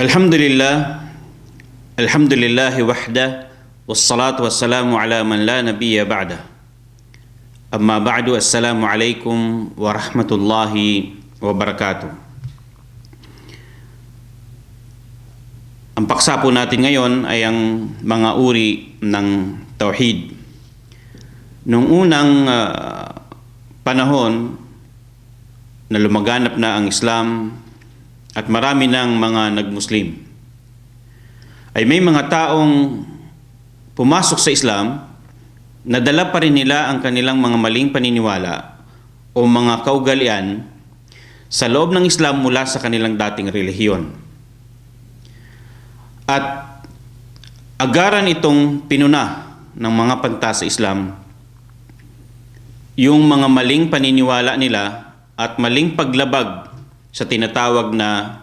الحمد لله الحمد لله وحده والصلاة والسلام على من لا نبي بعده أما بعد السلام عليكم ورحمة الله وبركاته Ang paksa po natin ngayon ay ang mga uri ng tauhid. Noong unang ah, panahon na lumaganap na ang Islam at marami ng mga nagmuslim ay may mga taong pumasok sa Islam nadala pa rin nila ang kanilang mga maling paniniwala o mga kaugalian sa loob ng Islam mula sa kanilang dating relihiyon. At agaran itong pinuna ng mga panta sa Islam yung mga maling paniniwala nila at maling paglabag sa tinatawag na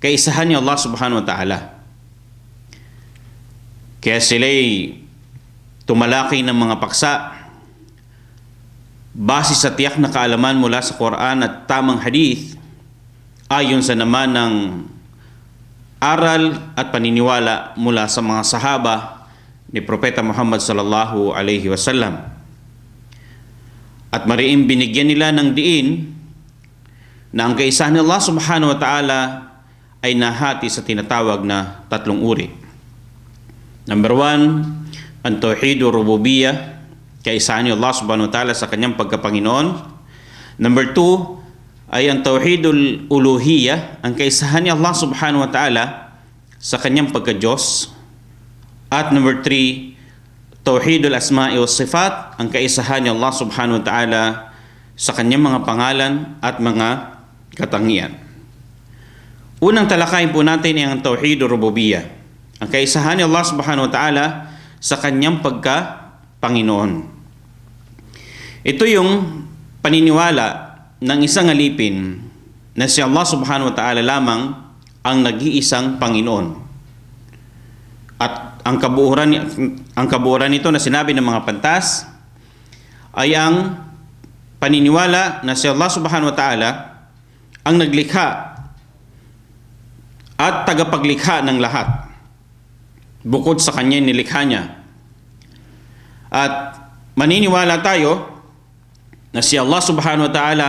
kaisahan ni Allah subhanahu wa ta'ala. Kaya sila'y tumalaki ng mga paksa base sa tiyak na kaalaman mula sa Quran at tamang hadith ayon sa naman ng aral at paniniwala mula sa mga sahaba ni Propeta Muhammad sallallahu alaihi wasallam. At mariing binigyan nila ng diin na ang kaisahan ni Allah subhanahu wa ta'ala ay nahati sa tinatawag na tatlong uri. Number one, ang tauhidur rububiyah, kaisahan ni Allah subhanahu wa ta'ala sa kanyang pagkapanginoon. Number two, ay ang tauhidul uluhiyah, ang kaisahan ni Allah subhanahu wa ta'ala sa kanyang pagka-Diyos. At number three, tauhidul asma'i wa sifat, ang kaisahan ni Allah subhanahu wa ta'ala sa kanyang mga pangalan at mga katangian. Unang talakayin po natin ay ang tauhidul rububiyah, ang kaisahan ni Allah subhanahu wa ta'ala sa kanyang pagka-Panginoon. Ito yung paniniwala ng isang alipin na si Allah subhanahu wa ta'ala lamang ang nag-iisang Panginoon. At ang kabuuran, ang kabuuran nito na sinabi ng mga pantas ay ang paniniwala na si Allah subhanahu wa ta'ala ang naglikha at tagapaglikha ng lahat bukod sa kanya nilikha niya. At maniniwala tayo na si Allah subhanahu wa ta'ala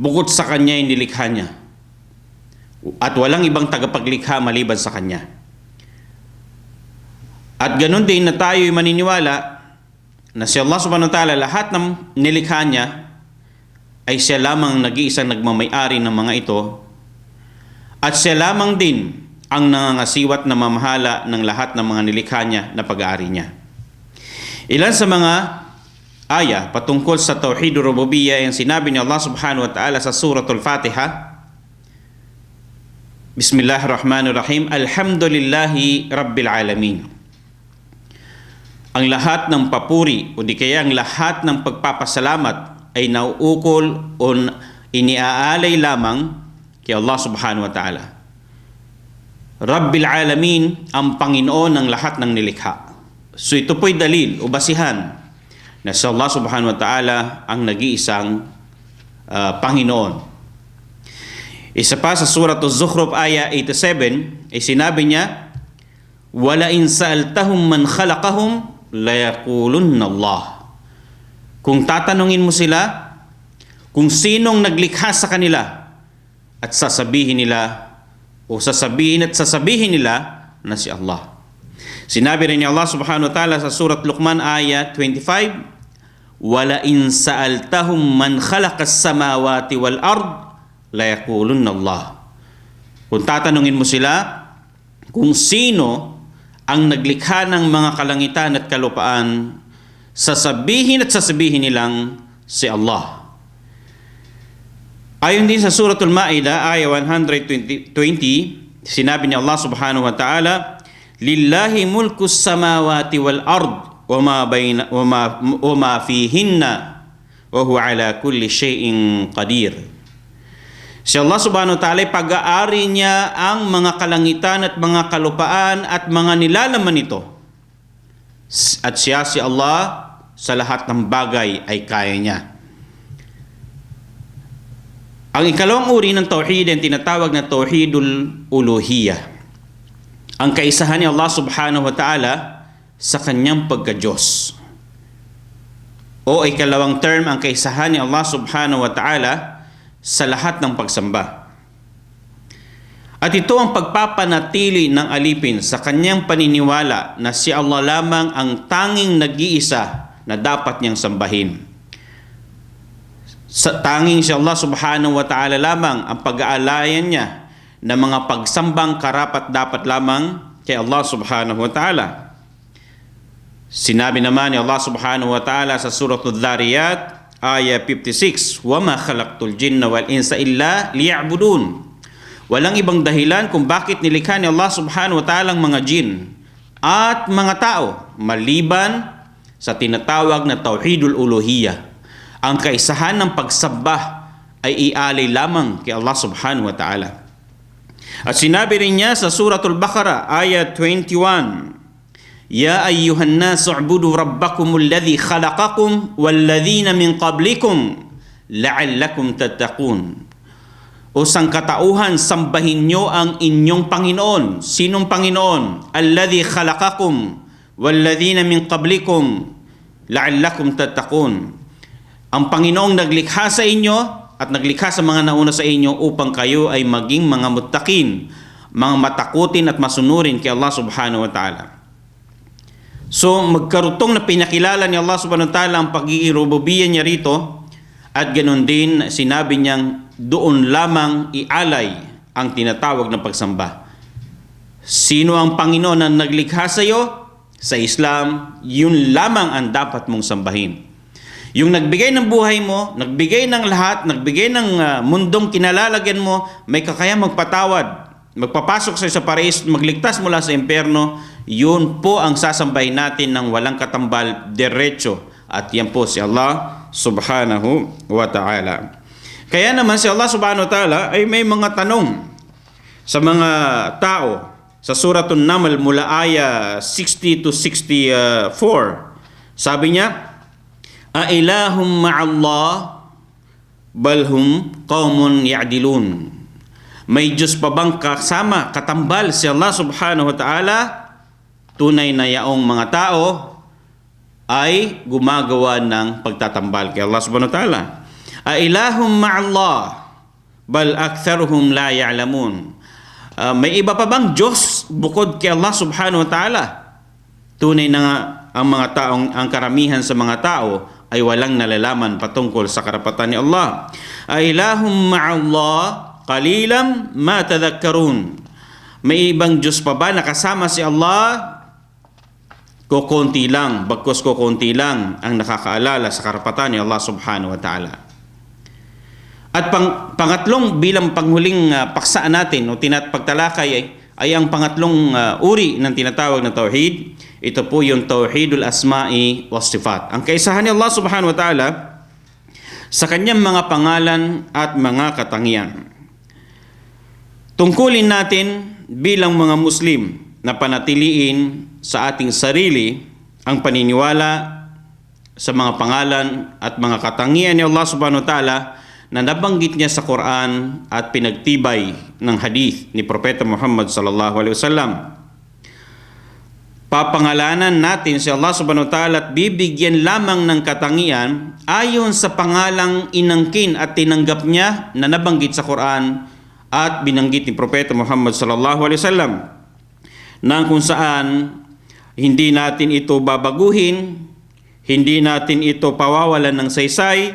bukod sa kanya ay nilikha niya. At walang ibang tagapaglikha maliban sa kanya. At ganun din na tayo ay maniniwala na si Allah subhanahu wa ta'ala lahat ng nilikha niya ay siya lamang nag-iisang nagmamayari ng mga ito at siya lamang din ang nangangasiwat na mamahala ng lahat ng mga nilikha niya na pag-aari niya. Ilan sa mga aya patungkol sa Tauhid Rububiyya yung sinabi ni Allah subhanahu wa ta'ala sa suratul Fatiha. Bismillahirrahmanirrahim. Alhamdulillahi Rabbil Alamin. Ang lahat ng papuri o di kaya ang lahat ng pagpapasalamat ay nauukol o iniaalay lamang kay Allah subhanahu wa ta'ala. Rabbil Alamin, ang Panginoon ng lahat ng nilikha. So ito po'y dalil o basihan na si Allah subhanahu wa ta'ala ang nag-iisang uh, Panginoon. Isa pa sa surat Az-Zukhruf aya 87 ay sinabi niya, "Wala in sa'altahum man khalaqahum la yaqulunna Allah." Kung tatanungin mo sila kung sinong naglikha sa kanila at sasabihin nila o sasabihin at sasabihin nila na si Allah. Sinabi rin ni Allah subhanahu wa ta'ala sa surat Luqman aya 25, Wala in sa'altahum man khalaqas samawati wal ard, la yakulunna Allah. Kung tatanungin mo sila, kung sino ang naglikha ng mga kalangitan at kalupaan, sasabihin at sasabihin nilang si Allah. Ayon din sa suratul Ma'idah, aya 120, sinabi ni Allah subhanahu wa ta'ala, Lillahi mulku samawati wal ard ma, wa ma fihinna wa huwa ala kulli shay'in qadir. Si Allah subhanahu wa ta'ala pag-aari niya ang mga kalangitan at mga kalupaan at mga nilalaman nito. At siya si Allah sa lahat ng bagay ay kaya niya. Ang ikalawang uri ng tauhid ay tinatawag na tauhidul uluhiyah. Ang kaisahan ni Allah subhanahu wa ta'ala sa kanyang pagka-Diyos. O ikalawang term, ang kaisahan ni Allah subhanahu wa ta'ala sa lahat ng pagsamba. At ito ang pagpapanatili ng alipin sa kanyang paniniwala na si Allah lamang ang tanging nag-iisa na dapat niyang sambahin. Sa tanging si Allah subhanahu wa ta'ala lamang ang pag-aalayan niya ng mga pagsambang karapat dapat lamang kay Allah subhanahu wa ta'ala. Sinabi naman ni Allah subhanahu wa ta'ala sa surah Al-Dhariyat, ayah 56, وَمَا خَلَقْتُ الْجِنَّ وَالْإِنسَ إِلَّا لِيَعْبُدُونَ Walang ibang dahilan kung bakit nilikha ni Allah subhanahu wa ta'ala ang mga jin at mga tao maliban sa tinatawag na Tauhidul Uluhiyah. Ang kaisahan ng pagsabah ay ialay lamang kay Allah subhanahu wa ta'ala. At sinabi rin niya sa Suratul Baqarah, ayat 21, يا أيها الناس اعبدوا ربكم الذي خلقكم والذين من قبلكم لعلكم تتقون O sangkatauhan, sambahin nyo ang inyong Panginoon. Sinong Panginoon? Alladhi khalaqakum walladhina min qablikum la'allakum tattaqun. Ang Panginoong naglikha sa inyo at naglikha sa mga nauna sa inyo upang kayo ay maging mga muttaqin, mga matakutin at masunurin kay Allah subhanahu wa ta'ala. So magkarutong na pinakilala ni Allah subhanahu wa ta'ala ang pagiging rububiyya niya rito at ganun din sinabi niyang doon lamang ialay ang tinatawag na pagsamba. Sino ang Panginoon na naglikha sa iyo? Sa Islam, yun lamang ang dapat mong sambahin. Yung nagbigay ng buhay mo, nagbigay ng lahat, nagbigay ng uh, mundong kinalalagyan mo, may kakayang magpatawad, magpapasok sa sa parais, magligtas mula sa impyerno, yun po ang sasambahin natin ng walang katambal, derecho. At yan po si Allah subhanahu wa ta'ala. Kaya naman si Allah subhanahu wa ta'ala ay may mga tanong sa mga tao sa Suratun Naml mula aya 60 to 64. Sabi niya, Ailahum ma'allah balhum qawmun ya'dilun. May Diyos pa bang kasama, katambal si Allah subhanahu wa ta'ala? Tunay na yaong mga tao ay gumagawa ng pagtatambal kay Allah subhanahu wa ta'ala. Ailahum ma'allah bal aktharuhum la ya'lamun. Uh, may iba pa bang Diyos bukod kay Allah subhanahu wa ta'ala? Tunay na nga ang mga taong ang karamihan sa mga tao ay walang nalalaman patungkol sa karapatan ni Allah. Ailahum ma'allah qalilam ma tadhakkarun. May ibang Diyos pa ba nakasama si Allah? Kukunti lang, bagkos kukunti lang ang nakakaalala sa karapatan ni Allah subhanahu wa ta'ala. At pang, pangatlong bilang panghuling uh, paksaan natin o tinat pagtalakay ay, ay ang pangatlong uh, uri ng tinatawag na tauhid. Ito po yung tauhidul asma'i was sifat. Ang kaisahan ni Allah subhanahu wa ta'ala sa kanyang mga pangalan at mga katangian. Tungkulin natin bilang mga Muslim na panatiliin sa ating sarili ang paniniwala sa mga pangalan at mga katangian ni Allah subhanahu wa ta'ala na nabanggit niya sa Quran at pinagtibay ng hadith ni Propeta Muhammad sallallahu alaihi wasallam. Papangalanan natin si Allah subhanahu wa ta'ala at bibigyan lamang ng katangian ayon sa pangalang inangkin at tinanggap niya na nabanggit sa Quran at binanggit ni Propeta Muhammad sallallahu alaihi wasallam na kung saan hindi natin ito babaguhin, hindi natin ito pawawalan ng saysay,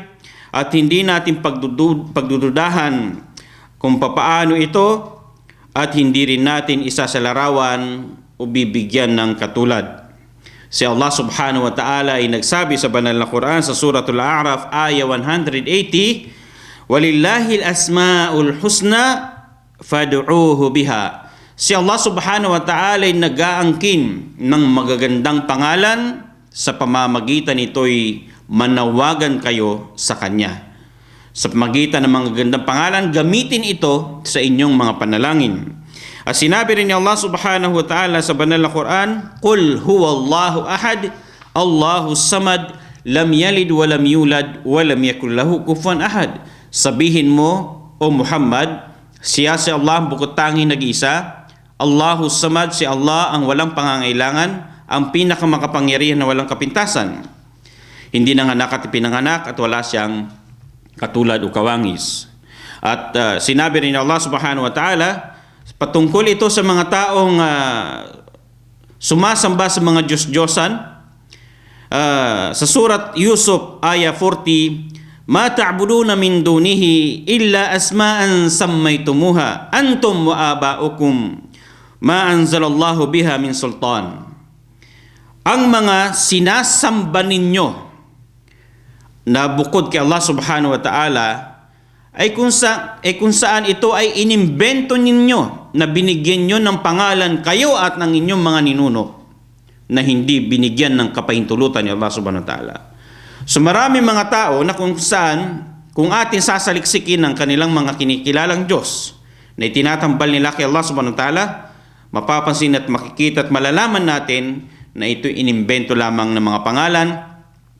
at hindi natin pagdudud, pagdududahan kung papaano ito at hindi rin natin isa sa larawan o bibigyan ng katulad. Si Allah subhanahu wa ta'ala ay nagsabi sa banal na Quran sa suratul A'raf aya 180 Walillahi al-asma'ul husna fad'uuhu biha. Si Allah subhanahu wa ta'ala ay nag-aangkin ng magagandang pangalan sa pamamagitan nito'y manawagan kayo sa Kanya. Sa pamagitan ng mga gandang pangalan, gamitin ito sa inyong mga panalangin. At sinabi rin ni Allah subhanahu wa ta'ala sa banal na Quran, Qul huwallahu ahad, Allahu samad, lam yalid wa lam yulad wa lam yakul lahu kufuwan ahad. Sabihin mo, O Muhammad, siya si Allah bukod tangi nag-isa, Allahu samad si Allah ang walang pangangailangan, ang pinakamakapangyarihan na walang kapintasan. Hindi nanganak at pinanganak at wala siyang katulad o kawangis. At uh, sinabi rin Allah subhanahu wa ta'ala, patungkol ito sa mga taong uh, sumasamba sa mga Diyos-Diyosan, uh, sa surat Yusuf, aya 40, Ma ta'buduna min dunihi illa asma'an sammaytumuha antum wa aba'ukum ma anzalallahu biha min sultan. Ang mga sinasamba ninyo na bukod kay Allah subhanahu wa ta'ala ay kung, sa, ay kung saan ito ay inimbento ninyo na binigyan nyo ng pangalan kayo at ng inyong mga ninuno na hindi binigyan ng kapahintulutan ni Allah subhanahu wa ta'ala. So marami mga tao na kung saan kung atin sasaliksikin ng kanilang mga kinikilalang Diyos na itinatambal nila kay Allah subhanahu wa ta'ala, mapapansin at makikita at malalaman natin na ito inimbento lamang ng mga pangalan,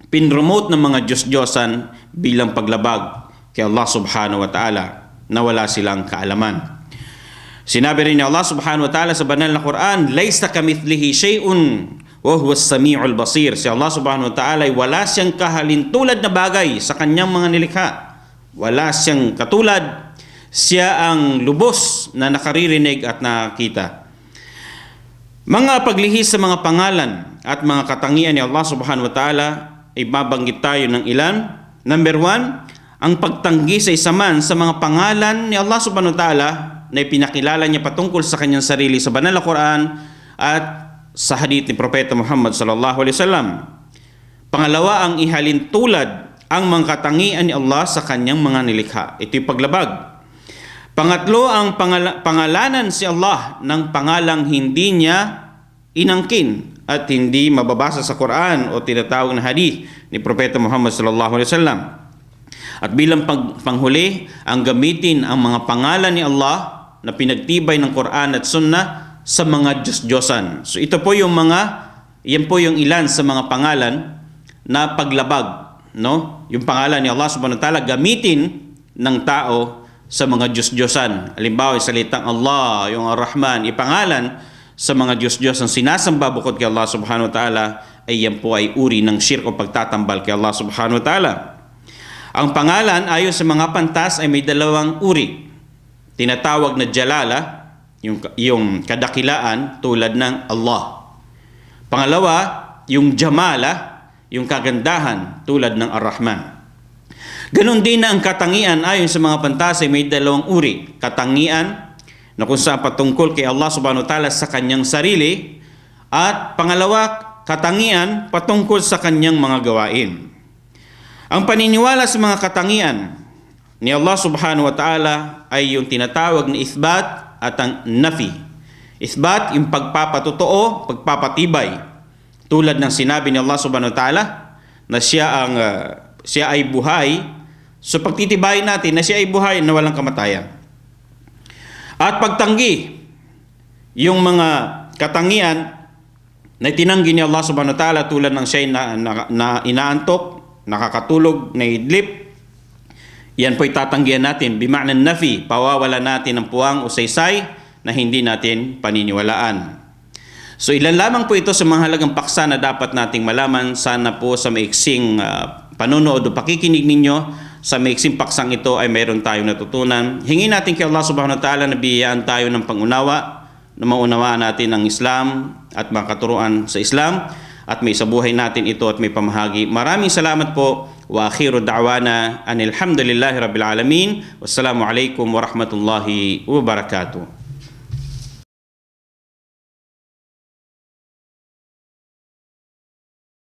pinromote ng mga Diyos-Diyosan bilang paglabag kay Allah subhanahu wa ta'ala na wala silang kaalaman. Sinabi rin ni Allah subhanahu wa ta'ala sa banal na Quran, Laysa kamithlihi shay'un wa huwa as-sami'ul basir. Si Allah subhanahu wa ta'ala ay wala siyang kahalintulad na bagay sa kanyang mga nilikha. Wala siyang katulad. Siya ang lubos na nakaririnig at nakakita. Mga paglihis sa mga pangalan at mga katangian ni Allah subhanahu wa ta'ala, ibabanggit tayo ng ilan. Number one, ang pagtanggi sa isa man sa mga pangalan ni Allah subhanahu wa ta'ala na ipinakilala niya patungkol sa kanyang sarili sa banal na Quran at sa hadith ni Propeta Muhammad sallallahu alaihi wasallam. Pangalawa, ang ihalin tulad ang mga katangian ni Allah sa kanyang mga nilikha. Ito'y paglabag. Pangatlo, ang pangala- pangalanan si Allah ng pangalang hindi niya inangkin at hindi mababasa sa Quran o tinatawag na hadith ni Propeta Muhammad sallallahu alaihi wasallam. At bilang pag, panghuli, ang gamitin ang mga pangalan ni Allah na pinagtibay ng Quran at Sunnah sa mga Diyos-Diyosan. So ito po yung mga, yan po yung ilan sa mga pangalan na paglabag. No? Yung pangalan ni Allah subhanahu wa ta'ala gamitin ng tao sa mga Diyos-Diyosan. Halimbawa, salitang Allah, yung Ar-Rahman, ipangalan sa mga Diyos-Diyos ang sinasamba bukod kay Allah subhanahu wa ta'ala ay yan po ay uri ng shirk o pagtatambal kay Allah subhanahu wa ta'ala. Ang pangalan ayon sa mga pantas ay may dalawang uri. Tinatawag na Jalala, yung, yung kadakilaan tulad ng Allah. Pangalawa, yung Jamala, yung kagandahan tulad ng Ar-Rahman. Ganon din na ang katangian ayon sa mga pantas ay may dalawang uri. Katangian na kung saan patungkol kay Allah subhanahu wa ta'ala sa kanyang sarili at pangalawa, katangian patungkol sa kanyang mga gawain. Ang paniniwala sa mga katangian ni Allah subhanahu wa ta'ala ay yung tinatawag na isbat at ang nafi. Isbat, yung pagpapatotoo, pagpapatibay. Tulad ng sinabi ni Allah subhanahu wa ta'ala na siya, ang, uh, siya ay buhay. So pagtitibayin natin na siya ay buhay na walang kamatayan. At pagtanggi, yung mga katangian na tinanggi ni Allah subhanahu wa ta'ala tulad ng siya na, na, na inaantok, nakakatulog, naidlip, yan po'y tatanggihan natin. Bima'na nafi, pawawala natin ng puwang o saysay na hindi natin paniniwalaan. So ilan lamang po ito sa mga halagang paksa na dapat nating malaman. Sana po sa maiksing uh, panonood o pakikinig ninyo sa maiksing paksang ito ay mayroon tayong natutunan. Hingin natin kay Allah subhanahu wa ta'ala na biyayaan tayo ng pangunawa na maunawaan natin ang Islam at mga katuruan sa Islam at may sabuhay natin ito at may pamahagi. Maraming salamat po. Wa akhiru da'wana anilhamdulillahi rabbil alamin. Wassalamu alaikum warahmatullahi wabarakatuh.